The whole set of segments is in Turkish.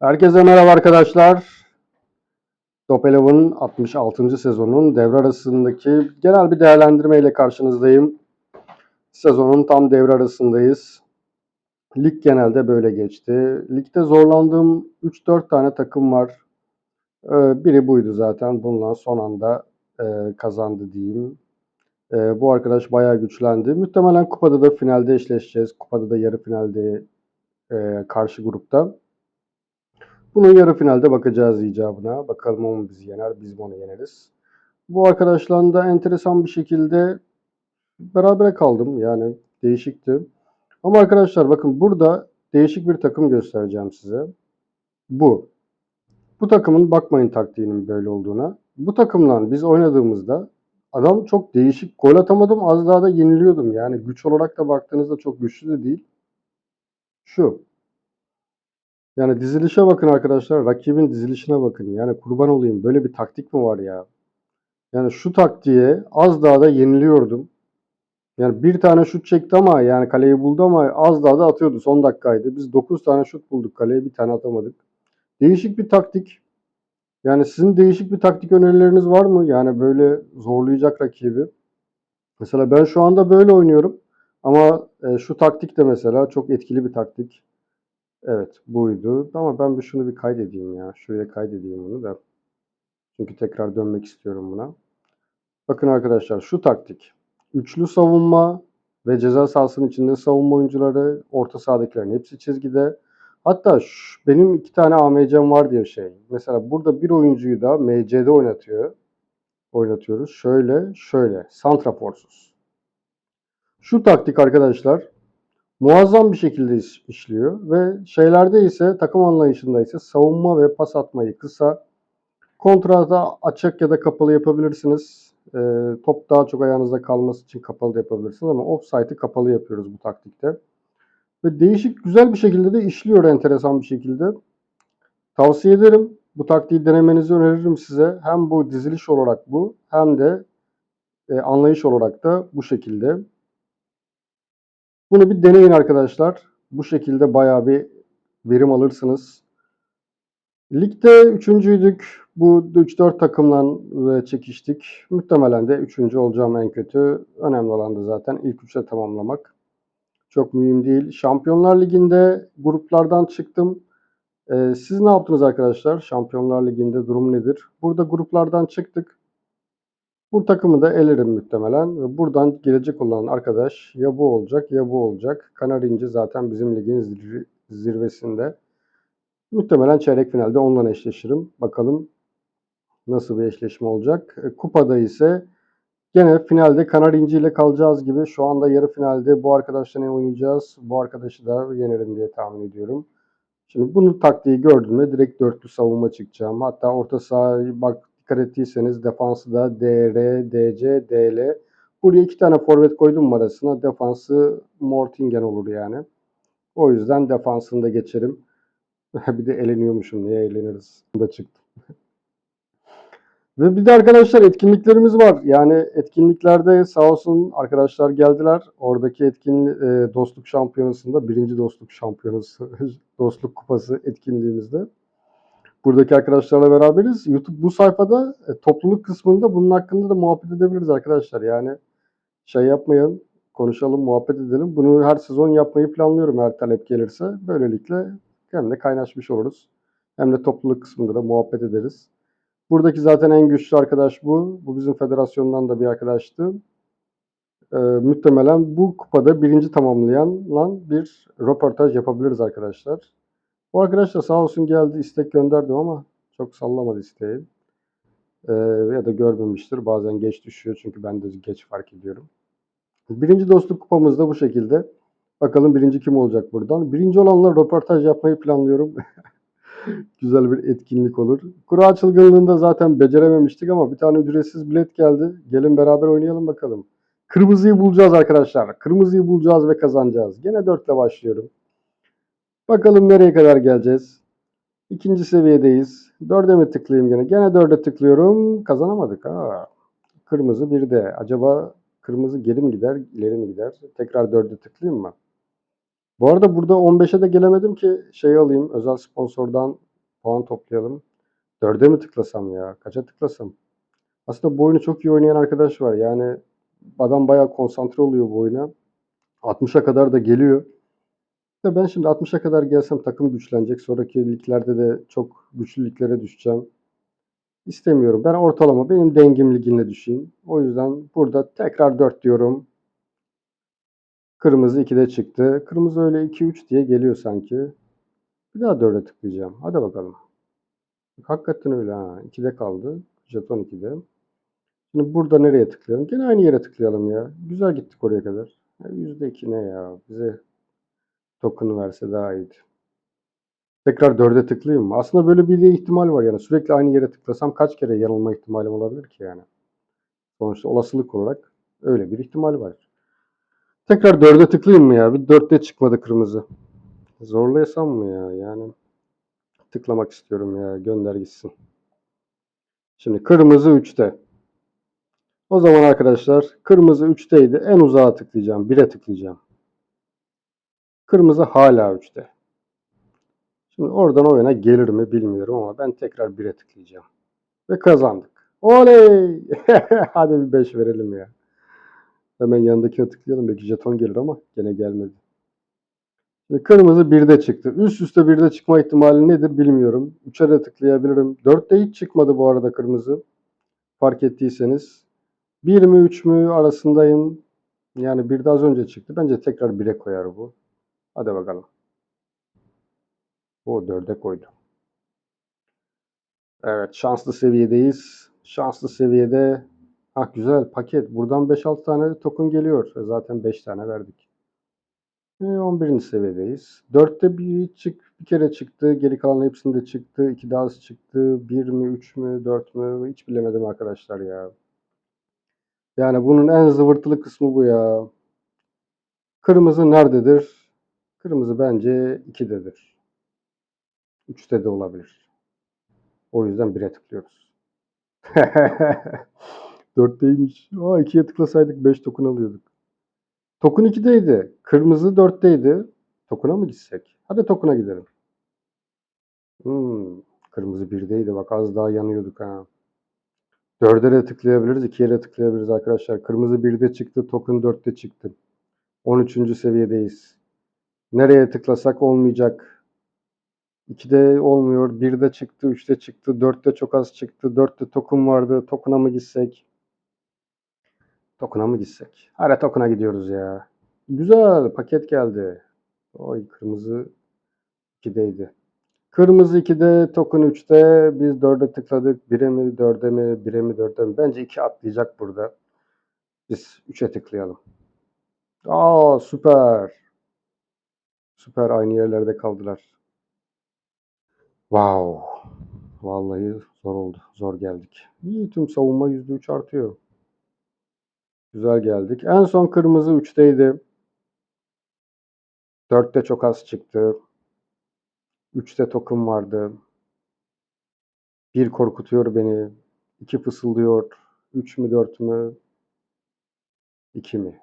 Herkese merhaba arkadaşlar. Top Eleven'ın 66. sezonun devre arasındaki genel bir değerlendirme ile karşınızdayım. Sezonun tam devre arasındayız. Lig genelde böyle geçti. Ligde zorlandığım 3-4 tane takım var. Ee, Biri buydu zaten. Bununla son anda e, kazandı diyeyim. E, Bu arkadaş bayağı güçlendi. Muhtemelen kupada da finalde eşleşeceğiz. Kupada da yarı finalde e, karşı grupta. Bunun yarı finalde bakacağız icabına. Bakalım o mu bizi yener, biz mi onu yeneriz. Bu arkadaşlarla da enteresan bir şekilde berabere kaldım. Yani değişikti. Ama arkadaşlar bakın burada değişik bir takım göstereceğim size. Bu. Bu takımın bakmayın taktiğinin böyle olduğuna. Bu takımla biz oynadığımızda adam çok değişik. Gol atamadım az daha da yeniliyordum. Yani güç olarak da baktığınızda çok güçlü de değil. Şu. Yani dizilişe bakın arkadaşlar. Rakibin dizilişine bakın. Yani kurban olayım. Böyle bir taktik mi var ya? Yani şu taktiğe az daha da yeniliyordum. Yani bir tane şut çekti ama yani kaleyi buldu ama az daha da atıyordu. Son dakikaydı. Biz 9 tane şut bulduk kaleye. Bir tane atamadık. Değişik bir taktik. Yani sizin değişik bir taktik önerileriniz var mı? Yani böyle zorlayacak rakibi. Mesela ben şu anda böyle oynuyorum. Ama e, şu taktik de mesela çok etkili bir taktik. Evet buydu. Ama ben bir şunu bir kaydedeyim ya. Şuraya kaydedeyim bunu da. Çünkü tekrar dönmek istiyorum buna. Bakın arkadaşlar şu taktik. Üçlü savunma ve ceza sahasının içinde savunma oyuncuları, orta sahadakilerin hepsi çizgide. Hatta şu- benim iki tane AMC'm var diye şey. Mesela burada bir oyuncuyu da MC'de oynatıyor. Oynatıyoruz. Şöyle, şöyle. Santraforsuz. Şu taktik arkadaşlar muazzam bir şekilde iş- işliyor ve şeylerde ise takım anlayışında ise savunma ve pas atmayı kısa, kontrata açık ya da kapalı yapabilirsiniz. Ee, top daha çok ayağınızda kalması için kapalı da yapabilirsiniz ama offside'ı kapalı yapıyoruz bu taktikte. Ve değişik güzel bir şekilde de işliyor enteresan bir şekilde. Tavsiye ederim. Bu taktiği denemenizi öneririm size. Hem bu diziliş olarak bu hem de e, anlayış olarak da bu şekilde. Bunu bir deneyin arkadaşlar. Bu şekilde bayağı bir verim alırsınız. Ligde üçüncüydük. Bu 3-4 takımla e, çekiştik. Muhtemelen de üçüncü olacağım en kötü. Önemli olan da zaten ilk üçe tamamlamak. Çok mühim değil. Şampiyonlar Ligi'nde gruplardan çıktım. Ee, siz ne yaptınız arkadaşlar? Şampiyonlar Ligi'nde durum nedir? Burada gruplardan çıktık. Bu takımı da elerim muhtemelen. Buradan gelecek olan arkadaş ya bu olacak ya bu olacak. Kanarinci zaten bizim ligin zir- zirvesinde. Muhtemelen çeyrek finalde onunla eşleşirim. Bakalım nasıl bir eşleşme olacak. E, Kupada ise gene finalde Kanarinci ile kalacağız gibi. Şu anda yarı finalde bu arkadaşla ne oynayacağız? Bu arkadaşı da yenerim diye tahmin ediyorum. Şimdi bunu taktiği gördüğümde direkt dörtlü savunma çıkacağım. Hatta orta sahayı bak dikkat ettiyseniz defansı da DR, DC, DL. Buraya iki tane forvet koydum arasına. Defansı Mortingen olur yani. O yüzden defansını da geçerim. bir de eleniyormuşum. Niye eğleniriz? Da çıktı. Ve bir de arkadaşlar etkinliklerimiz var. Yani etkinliklerde sağ olsun arkadaşlar geldiler. Oradaki etkin e, dostluk şampiyonasında birinci dostluk şampiyonası, dostluk kupası etkinliğimizde. Buradaki arkadaşlarla beraberiz. YouTube bu sayfada e, topluluk kısmında bunun hakkında da muhabbet edebiliriz arkadaşlar. Yani şey yapmayın, konuşalım, muhabbet edelim. Bunu her sezon yapmayı planlıyorum eğer talep gelirse. Böylelikle hem de kaynaşmış oluruz. Hem de topluluk kısmında da muhabbet ederiz. Buradaki zaten en güçlü arkadaş bu. Bu bizim federasyondan da bir arkadaştı. Ee, muhtemelen bu kupada birinci tamamlayan bir röportaj yapabiliriz arkadaşlar. Bu arkadaş da sağ olsun geldi istek gönderdim ama çok sallamadı isteği. Ee, ya da görmemiştir. Bazen geç düşüyor çünkü ben de geç fark ediyorum. Birinci dostluk kupamız da bu şekilde. Bakalım birinci kim olacak buradan. Birinci olanla röportaj yapmayı planlıyorum. Güzel bir etkinlik olur. Kura çılgınlığında zaten becerememiştik ama bir tane ücretsiz bilet geldi. Gelin beraber oynayalım bakalım. Kırmızıyı bulacağız arkadaşlar. Kırmızıyı bulacağız ve kazanacağız. Gene 4 ile başlıyorum. Bakalım nereye kadar geleceğiz. İkinci seviyedeyiz. 4'e mi tıklayayım gene? Gene 4'e tıklıyorum. Kazanamadık. Ha. Kırmızı 1'de. Acaba kırmızı geri mi gider, ileri mi gider? Tekrar 4'e tıklayayım mı? Bu arada burada 15'e de gelemedim ki şey alayım. Özel sponsordan puan toplayalım. Dörde mi tıklasam ya? Kaça tıklasam? Aslında bu oyunu çok iyi oynayan arkadaş var. Yani adam bayağı konsantre oluyor bu oyuna. 60'a kadar da geliyor. Ya ben şimdi 60'a kadar gelsem takım güçlenecek. Sonraki liglerde de çok güçlü liglere düşeceğim. İstemiyorum. Ben ortalama benim dengim ligine düşeyim. O yüzden burada tekrar 4 diyorum. Kırmızı 2'de çıktı. Kırmızı öyle 2-3 diye geliyor sanki. Bir daha 4'e tıklayacağım. Hadi bakalım. Hakikaten öyle ha. 2'de kaldı. Jeton 2'de. Şimdi burada nereye tıklayalım? Gene aynı yere tıklayalım ya. Güzel gittik oraya kadar. Ya %2 ne ya? Bize token verse daha iyiydi. Tekrar 4'e tıklayayım mı? Aslında böyle bir de ihtimal var yani. Sürekli aynı yere tıklasam kaç kere yanılma ihtimalim olabilir ki yani. Sonuçta olasılık olarak öyle bir ihtimal var. Tekrar 4'e tıklayayım mı ya? Bir 4'te çıkmadı kırmızı. Zorlayasam mı ya? Yani tıklamak istiyorum ya. Gönder gitsin. Şimdi kırmızı 3'te. O zaman arkadaşlar kırmızı 3'teydi. En uzağa tıklayacağım. 1'e tıklayacağım. Kırmızı hala 3'te. Şimdi oradan oyuna gelir mi bilmiyorum ama ben tekrar 1'e tıklayacağım. Ve kazandık. Oley! Hadi bir 5 verelim ya. Hemen yanındakine tıklayalım. Belki jeton gelir ama gene gelmedi. Şimdi kırmızı 1'de çıktı. Üst üste 1'de çıkma ihtimali nedir bilmiyorum. 3'e de tıklayabilirim. 4'te hiç çıkmadı bu arada kırmızı. Fark ettiyseniz. 1 mi 3 mü arasındayım. Yani 1'de az önce çıktı. Bence tekrar 1'e koyar bu. Hadi bakalım. O 4'e koydu. Evet şanslı seviyedeyiz. Şanslı seviyede ah güzel paket. Buradan 5-6 tane token geliyor. E, Zaten 5 tane verdik. E, 11. seviyedeyiz. 4'te bir çık bir kere çıktı. Geri kalan hepsinde çıktı. 2 daha az çıktı. 1 mi 3 mü 4 mü hiç bilemedim arkadaşlar ya. Yani bunun en zıvırtılı kısmı bu ya. Kırmızı nerededir? Kırmızı bence 2'dedir. 3'te de olabilir. O yüzden 1'e tıklıyoruz. 4'teymiş. Aa 2'ye tıklasaydık 5 token alıyorduk. Token 2'deydi. Kırmızı 4'teydi. Token'a mı gitsek? Hadi token'a gidelim. Hmm, kırmızı 1'deydi. Bak az daha yanıyorduk ha. 4'e de tıklayabiliriz. 2'ye de tıklayabiliriz arkadaşlar. Kırmızı 1'de çıktı. Token 4'te çıktı. 13. seviyedeyiz. Nereye tıklasak olmayacak. 2'de olmuyor. 1'de çıktı. 3'te çıktı. 4'te çok az çıktı. 4'te token vardı. Token'a mı gitsek? Token'a mı gitsek? Hadi Token'a gidiyoruz ya. Güzel. Paket geldi. Oy kırmızı 2'deydi. Kırmızı 2'de, token 3'te. Biz 4'e tıkladık. 1'e mi 4'e mi? 1'e mi 4'e mi? Bence 2 atlayacak burada. Biz 3'e tıklayalım. Aa süper. Süper aynı yerlerde kaldılar. Wow. Vallahi zor oldu. Zor geldik. İyi tüm savunma %3 artıyor. Güzel geldik. En son kırmızı 3'teydi. 4'te çok az çıktı. 3'te token vardı. 1 korkutuyor beni. 2 fısıldıyor. 3 mü 4 mü? 2 mi?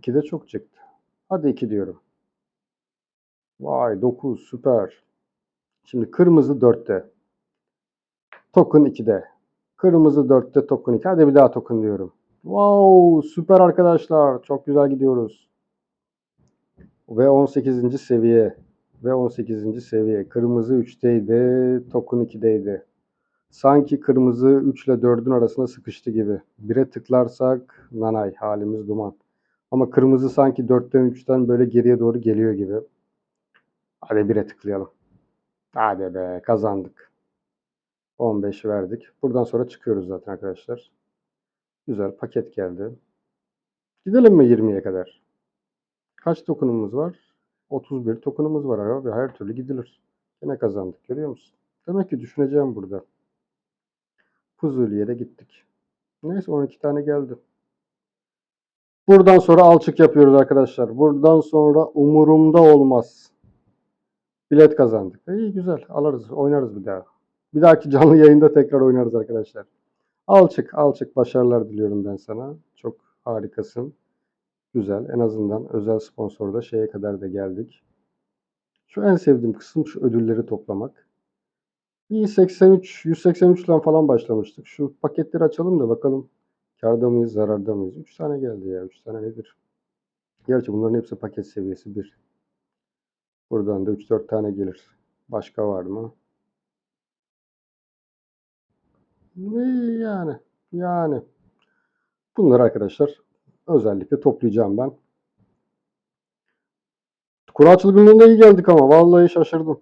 2'de çok çıktı. Hadi 2 diyorum. Vay 9 süper. Şimdi kırmızı 4'te. Token 2'de. Kırmızı 4'te token 2. Hadi bir daha token diyorum. Wow süper arkadaşlar. Çok güzel gidiyoruz. Ve 18. seviye. Ve 18. seviye. Kırmızı 3'teydi. Token 2'deydi. Sanki kırmızı 3 ile 4'ün arasında sıkıştı gibi. 1'e tıklarsak nanay halimiz duman. Ama kırmızı sanki 4'ten 3'ten böyle geriye doğru geliyor gibi. Hadi 1'e tıklayalım. Hadi be kazandık. 15 verdik. Buradan sonra çıkıyoruz zaten arkadaşlar. Güzel paket geldi. Gidelim mi 20'ye kadar? Kaç tokenumuz var? 31 tokenumuz var abi. Her türlü gidilir. Yine kazandık. Görüyor musun? Demek ki düşüneceğim burada. Fuzuli'ye de gittik. Neyse 12 tane geldi. Buradan sonra alçık yapıyoruz arkadaşlar. Buradan sonra umurumda olmaz. Bilet kazandık. İyi güzel. Alırız. Oynarız bir daha. Bir dahaki canlı yayında tekrar oynarız arkadaşlar. Alçık, alçık başarılar diliyorum ben sana. Çok harikasın. Güzel. En azından özel sponsorda şeye kadar da geldik. Şu en sevdiğim kısım şu ödülleri toplamak. İyi 83, 183'ten falan başlamıştık. Şu paketleri açalım da bakalım karda mıyız, zararda mıyız? 3 tane geldi ya. 3 tane nedir? Gerçi bunların hepsi paket seviyesi 1. Buradan da 3-4 tane gelir. Başka var mı? Yani? Yani. Bunları arkadaşlar özellikle toplayacağım ben. Kura çılgınlığında iyi geldik ama vallahi şaşırdım.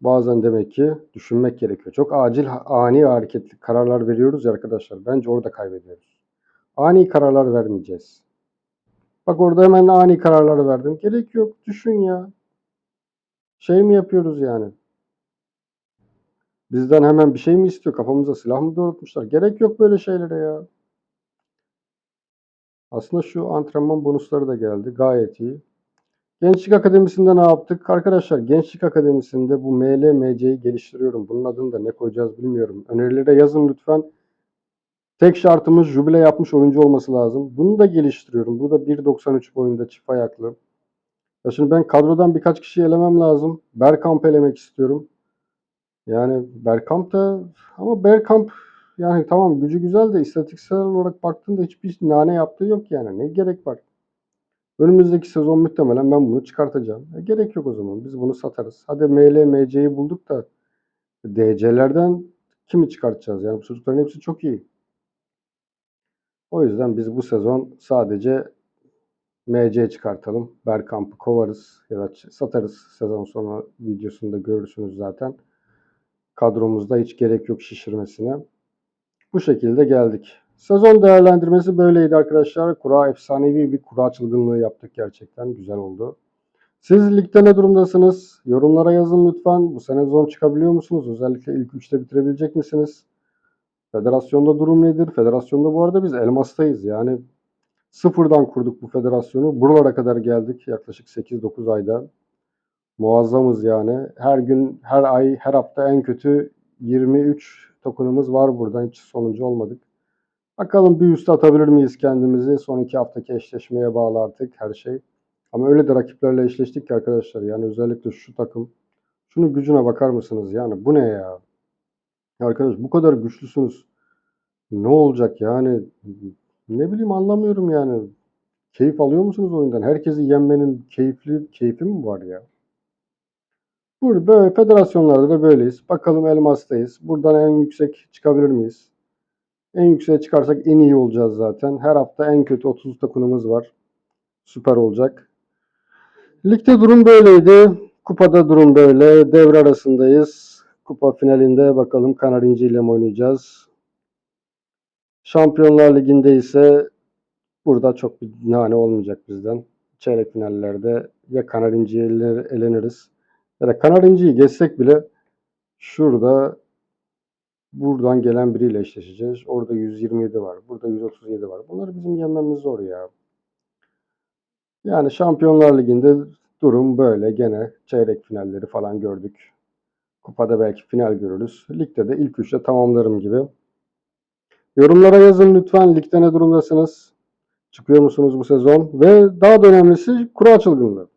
Bazen demek ki düşünmek gerekiyor. Çok acil, ani hareketli kararlar veriyoruz ya arkadaşlar. Bence orada kaybediyoruz. Ani kararlar vermeyeceğiz. Bak orada hemen ani kararlar verdim. Gerek yok. Düşün ya. Şey mi yapıyoruz yani? Bizden hemen bir şey mi istiyor? Kafamıza silah mı doğrultmuşlar? Gerek yok böyle şeylere ya. Aslında şu antrenman bonusları da geldi. Gayet iyi. Gençlik Akademisi'nde ne yaptık? Arkadaşlar Gençlik Akademisi'nde bu MLMC'yi geliştiriyorum. Bunun adını da ne koyacağız bilmiyorum. Önerilere yazın lütfen. Tek şartımız jubile yapmış oyuncu olması lazım. Bunu da geliştiriyorum. Bu da 1.93 boyunda çift ayaklı. Ya şimdi ben kadrodan birkaç kişi elemem lazım. Bergkamp elemek istiyorum. Yani Bergkamp da ama Bergkamp yani tamam gücü güzel de istatistiksel olarak baktığında hiçbir nane yaptığı yok yani. Ne gerek var? Önümüzdeki sezon muhtemelen ben bunu çıkartacağım. E, gerek yok o zaman. Biz bunu satarız. Hadi ML, MC'yi bulduk da DC'lerden kimi çıkartacağız? Yani bu çocukların hepsi çok iyi. O yüzden biz bu sezon sadece MC çıkartalım. Bergkamp'ı kovarız ya da satarız. Sezon sonu videosunda görürsünüz zaten. Kadromuzda hiç gerek yok şişirmesine. Bu şekilde geldik. Sezon değerlendirmesi böyleydi arkadaşlar. Kura efsanevi bir kura çılgınlığı yaptık gerçekten. Güzel oldu. Siz ligde ne durumdasınız? Yorumlara yazın lütfen. Bu sene zon çıkabiliyor musunuz? Özellikle ilk üçte bitirebilecek misiniz? Federasyonda durum nedir? Federasyonda bu arada biz elmastayız. Yani sıfırdan kurduk bu federasyonu. Buralara kadar geldik yaklaşık 8-9 ayda. Muazzamız yani. Her gün, her ay, her hafta en kötü 23 tokenımız var burada. Hiç sonuncu olmadık. Bakalım bir üst atabilir miyiz kendimizi? Son iki haftaki eşleşmeye bağlı artık her şey. Ama öyle de rakiplerle eşleştik ki arkadaşlar. Yani özellikle şu takım. Şunun gücüne bakar mısınız? Yani bu ne ya? Arkadaş bu kadar güçlüsünüz. Ne olacak yani? Ne bileyim anlamıyorum yani. Keyif alıyor musunuz oyundan? Herkesi yenmenin keyifli keyfi mi var ya? Burada böyle federasyonlarda da böyleyiz. Bakalım elmastayız. Buradan en yüksek çıkabilir miyiz? En yükseğe çıkarsak en iyi olacağız zaten. Her hafta en kötü 30 takımımız var. Süper olacak. Ligde durum böyleydi. Kupada durum böyle. Devre arasındayız. Kupa finalinde bakalım Kanarinci ile mi oynayacağız? Şampiyonlar Ligi'nde ise burada çok bir nane olmayacak bizden. Çeyrek finallerde ya Kanarinci ile eleniriz ya da Kanarinci'yi geçsek bile şurada buradan gelen biriyle eşleşeceğiz. Orada 127 var. Burada 137 var. Bunları bizim yenmemiz zor ya. Yani Şampiyonlar Ligi'nde durum böyle. Gene çeyrek finalleri falan gördük. Kupada belki final görürüz. Ligde de ilk üçte tamamlarım gibi. Yorumlara yazın lütfen. Ligde ne durumdasınız? Çıkıyor musunuz bu sezon? Ve daha da önemlisi kura çılgınlığı.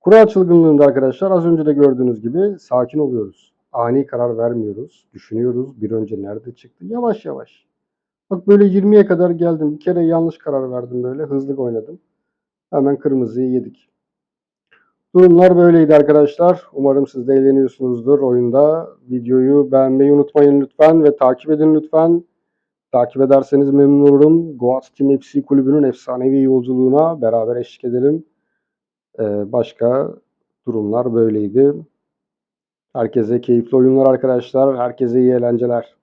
Kura çılgınlığında arkadaşlar az önce de gördüğünüz gibi sakin oluyoruz. Ani karar vermiyoruz. Düşünüyoruz. Bir önce nerede çıktı? Yavaş yavaş. Bak böyle 20'ye kadar geldim. Bir kere yanlış karar verdim böyle. Hızlı oynadım. Hemen kırmızıyı yedik. Durumlar böyleydi arkadaşlar. Umarım siz de eğleniyorsunuzdur oyunda. Videoyu beğenmeyi unutmayın lütfen ve takip edin lütfen. Takip ederseniz memnun olurum. Goat Team FC kulübünün efsanevi yolculuğuna beraber eşlik edelim. Ee, başka durumlar böyleydi. Herkese keyifli oyunlar arkadaşlar. Herkese iyi eğlenceler.